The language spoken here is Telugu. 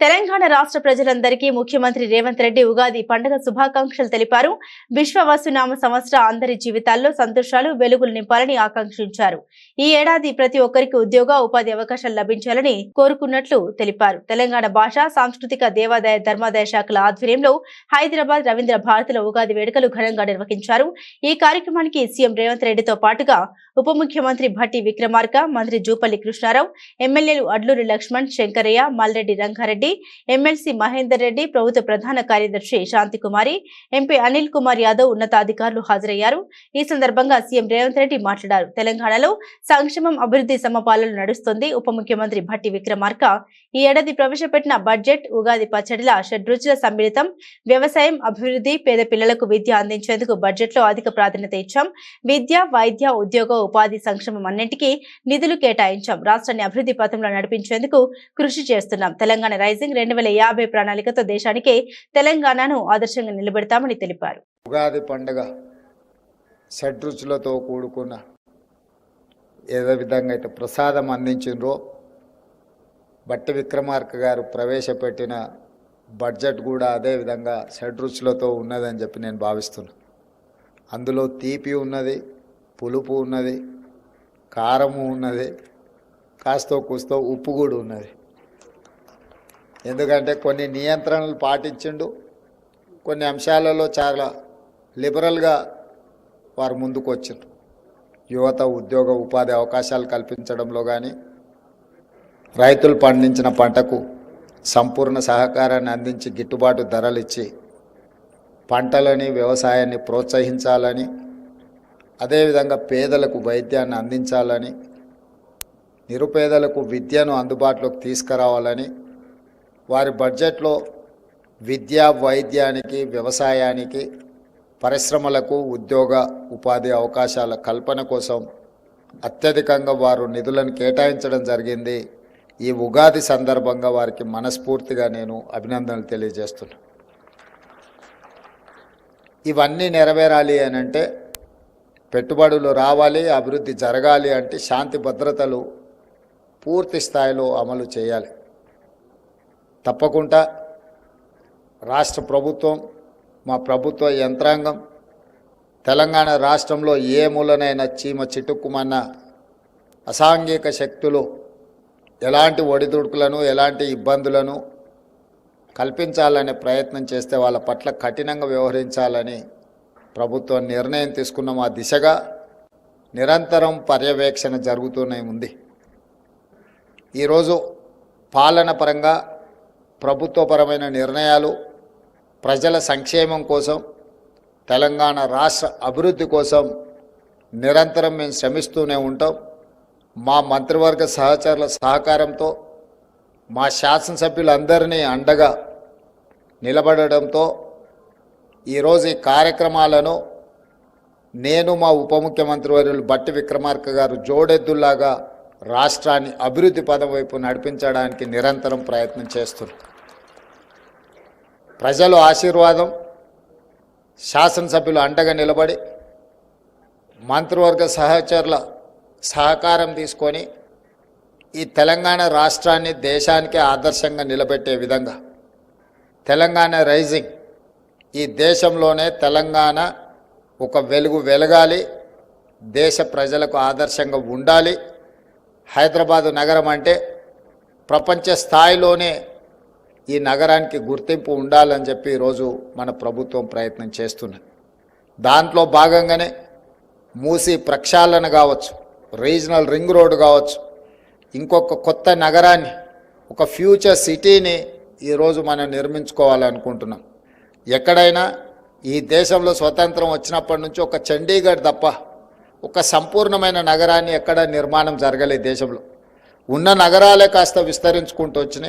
తెలంగాణ రాష్ట్ర ప్రజలందరికీ ముఖ్యమంత్రి రేవంత్ రెడ్డి ఉగాది పండుగ శుభాకాంక్షలు తెలిపారు. విశ్వవసునామ సంవత్సర అందరి జీవితాల్లో సంతోషాలు వెలుగులు నింపాలని ఆకాంక్షించారు. ఈ ఏడాది ప్రతి ఒక్కరికి ఉద్యోగ ఉపాధి అవకాశాలు లభించాలని కోరుకున్నట్లు తెలిపారు. తెలంగాణ భాష సాంస్కృతిక దేవాదాయ ధర్మాదాయ శాఖల ఆధ్వర్యంలో హైదరాబాద్ రవీంద్ర భారతిలో ఉగాది వేడుకలు ఘనంగా నిర్వహించారు. ఈ కార్యక్రమానికి సీఎం రేవంత్ రెడ్డితో పాటుగా ఉప ముఖ్యమంత్రి భట్టి విక్రమార్క మంత్రి జూపల్లి కృష్ణారావు ఎమ్మెల్యేలు అడ్లూరి లక్ష్మణ్ శంకరయ్య మల్రెడ్డి రంగారెడ్డి ఎమ్మెల్సీ మహేందర్ రెడ్డి ప్రభుత్వ ప్రధాన కార్యదర్శి శాంతికుమారి ఎంపీ అనిల్ కుమార్ యాదవ్ ఉన్నతాధికారులు హాజరయ్యారు. ఈ సందర్భంగా సీఎం రేవంత్ రెడ్డి మాట్లాడారు. తెలంగాణలో సంక్షేమం అభివృద్ధి సమపాలన నడుస్తుంది. ఉప ముఖ్యమంత్రి భట్టి విక్రమార్క ఈ ఏడాది ప్రవేశపెట్టిన బడ్జెట్ ఉగాది పచ్చడిల షడ్రుచుల సమ్మిళితం వ్యవసాయం అభివృద్ధి పేద పిల్లలకు విద్య అందించేందుకు బడ్జెట్లో అధిక ప్రాధాన్యత ఇచ్చాం. విద్య వైద్య ఉద్యోగ ఉపాధి సంక్షేమం అన్నింటికీ నిధులు కేటాయించాం. రాష్ట్రాన్ని అభివృద్ధి పథంలో నడిపించేందుకు కృషి చేస్తున్నాం. తెలంగాణ రైజింగ్ రెండు వేల యాభై ప్రణాళికతో దేశానికి తెలంగాణను ఆదర్శంగా నిలబెడతామని తెలిపారు. ఉగాది పండుగ షడ్రుచులతో కూడుకున్న ఏదో విధంగా అయితే ప్రసాదం అందించిండ్రో బట్టి విక్రమార్క గారు ప్రవేశపెట్టిన బడ్జెట్ కూడా అదే విధంగా షడ్రుచులతో ఉన్నదని చెప్పి నేను భావిస్తున్నాను అందులో తీపి ఉన్నది పులుపు ఉన్నది కారము ఉన్నది కాస్తో కూస్తో ఉప్పు కూడా ఉన్నది. ఎందుకంటే కొన్ని నియంత్రణలు పాటించిండు కొన్ని అంశాలలో చాలా లిబరల్గా వారు ముందుకు వచ్చిండ్రు యువత ఉద్యోగ ఉపాధి అవకాశాలు కల్పించడంలో కానీ రైతులు పండించిన పంటకు సంపూర్ణ సహకారాన్ని అందించి గిట్టుబాటు ధరలు ఇచ్చి పంటలని వ్యవసాయాన్ని ప్రోత్సహించాలని అదేవిధంగా పేదలకు వైద్యాన్ని అందించాలని నిరుపేదలకు విద్యను అందుబాటులోకి తీసుకురావాలని వారి బడ్జెట్లో విద్య వైద్యానికి వ్యవసాయానికి పరిశ్రమలకు ఉద్యోగ ఉపాధి అవకాశాల కల్పన కోసం అత్యధికంగా వారు నిధులను కేటాయించడం జరిగింది. ఈ ఉగాది సందర్భంగా వారికి మనస్ఫూర్తిగా నేను అభినందనలు తెలియజేస్తున్నా. ఇవన్నీ నెరవేరాలి అని అంటే పెట్టుబడులు రావాలి అభివృద్ధి జరగాలి అంటే శాంతి భద్రతలు పూర్తి స్థాయిలో అమలు చేయాలి. తప్పకుండా రాష్ట్ర ప్రభుత్వం మా ప్రభుత్వ యంత్రాంగం తెలంగాణ రాష్ట్రంలో ఏ మూలనైనా చీమ చిటుక్కుమన్న అసాంఘిక శక్తులు ఎలాంటి ఒడిదుడుకులను ఎలాంటి ఇబ్బందులను కల్పించాలనే ప్రయత్నం చేస్తే వాళ్ళ పట్ల కఠినంగా వ్యవహరించాలని ప్రభుత్వం నిర్ణయం తీసుకున్న మా దిశగా నిరంతరం పర్యవేక్షణ జరుగుతూనే ఉంది. ఈరోజు పాలన పరంగా ప్రభుత్వపరమైన నిర్ణయాలు ప్రజల సంక్షేమం కోసం తెలంగాణ రాష్ట్ర అభివృద్ధి కోసం నిరంతరం మేము శ్రమిస్తూనే ఉంటాం. మా మంత్రివర్గ సహచరుల సహకారంతో మా శాసనసభ్యులందరినీ అండగా నిలబడడంతో ఈరోజు ఈ కార్యక్రమాలను నేను మా ఉప ముఖ్యమంత్రి వర్యులు బట్టి విక్రమార్క గారు జోడెద్దుల్లాగా రాష్ట్రాన్ని అభివృద్ధి పదం వైపు నడిపించడానికి నిరంతరం ప్రయత్నం చేస్తున్నాం ప్రజలు ఆశీర్వాదం శాసనసభ్యులు అండగా నిలబడి మంత్రివర్గ సహచరుల సహకారం తీసుకొని ఈ తెలంగాణ రాష్ట్రాన్ని దేశానికి ఆదర్శంగా నిలబెట్టే విధంగా తెలంగాణ రైజింగ్ ఈ దేశంలోనే తెలంగాణ ఒక వెలుగు వెలగాలి దేశ ప్రజలకు ఆదర్శంగా ఉండాలి. హైదరాబాదు నగరం అంటే ప్రపంచ స్థాయిలోనే ఈ నగరానికి గుర్తింపు ఉండాలని చెప్పి ఈరోజు మన ప్రభుత్వం ప్రయత్నం చేస్తున్నది. దాంట్లో భాగంగానే మూసి ప్రక్షాళన కావచ్చు రీజనల్ రింగ్ రోడ్ కావచ్చు ఇంకొక కొత్త నగరాన్ని ఒక ఫ్యూచర్ సిటీని ఈరోజు మనం నిర్మించుకోవాలనుకుంటున్నాం. ఎక్కడైనా ఈ దేశంలో స్వతంత్రం వచ్చినప్పటి నుంచి ఒక చండీగఢ్ తప్ప ఒక సంపూర్ణమైన నగరాన్ని ఎక్కడ నిర్మాణం జరగలేదు దేశంలో. ఉన్న నగరాలే కాస్త విస్తరించుకుంటూ వచ్చినాయి.